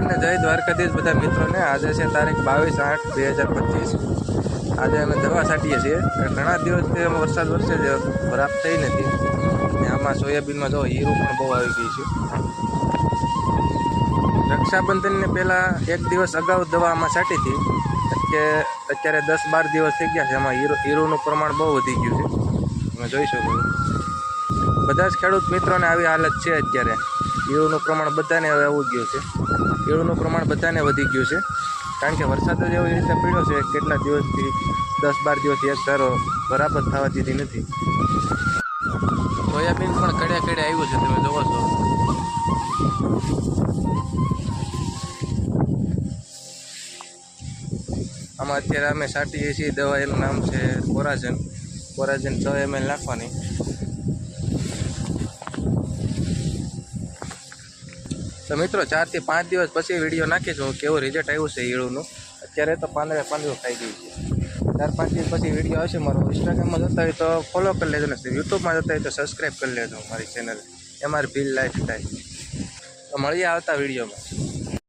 જય દ્વારકાધીશ બધા મિત્રોને. આજે છે તારીખ બાવીસ આઠ બે હજાર પચીસ. આજે અમે દવા છાંટીએ છીએ. ઘણા દિવસથી અમે વરસાદ વરસે છે, બરાબર થઈ નથી. અને આમાં સોયાબીનમાં જો હીરું પણ બહુ આવી ગઈ છે. રક્ષાબંધનને પહેલાં એક દિવસ અગાઉ દવા આમાં છાંટી હતી. કે અત્યારે દસ બાર દિવસ થઈ ગયા છે, એમાં હીરો હીરોનું પ્રમાણ બહુ વધી ગયું છે. તમે જોઈ શકો બધા જ ખેડૂત મિત્રોને આવી હાલત છે અત્યારે. હીરોનું પ્રમાણ બધાને હવે આવી ગયું છે. કેળુંનું પ્રમાણ બધાને વધી ગયું છે. કારણ કે વરસાદ જ એવી રીતે પડ્યો છે કેટલા દિવસથી દસ બાર દિવસથી એક સારો બરાબર થવા દીધી નથી. સોયાબીન પણ કડે કડે આવ્યું છે તમે જોવો છો. આમાં અત્યારે અમે છાંટીએ છીએ દવા એનું નામ છે કોરાજન. કોરાજન છ એમએલ નાખવાની. તો મિત્રો ચારથી પાંચ દિવસ પછી વીડિયો નાખીશું. કેવું રિઝલ્ટ આવ્યું છે ઈળુનું અત્યારે તો પાંદડે પાંદડું ખાઈ ગયું છે. ચાર પાંચ દિવસ પછી વીડિયો આવશે મારો. ઇન્સ્ટાગ્રામમાં જતા હોય તો ફોલો કરી લેજો ને યુટ્યુબમાં જતા હોય તો સબસ્ક્રાઈબ કરી લેજો મારી ચેનલ એ મારી ભીલ લાઈફ થાય. તો મળીએ આવતા વિડીયોમાં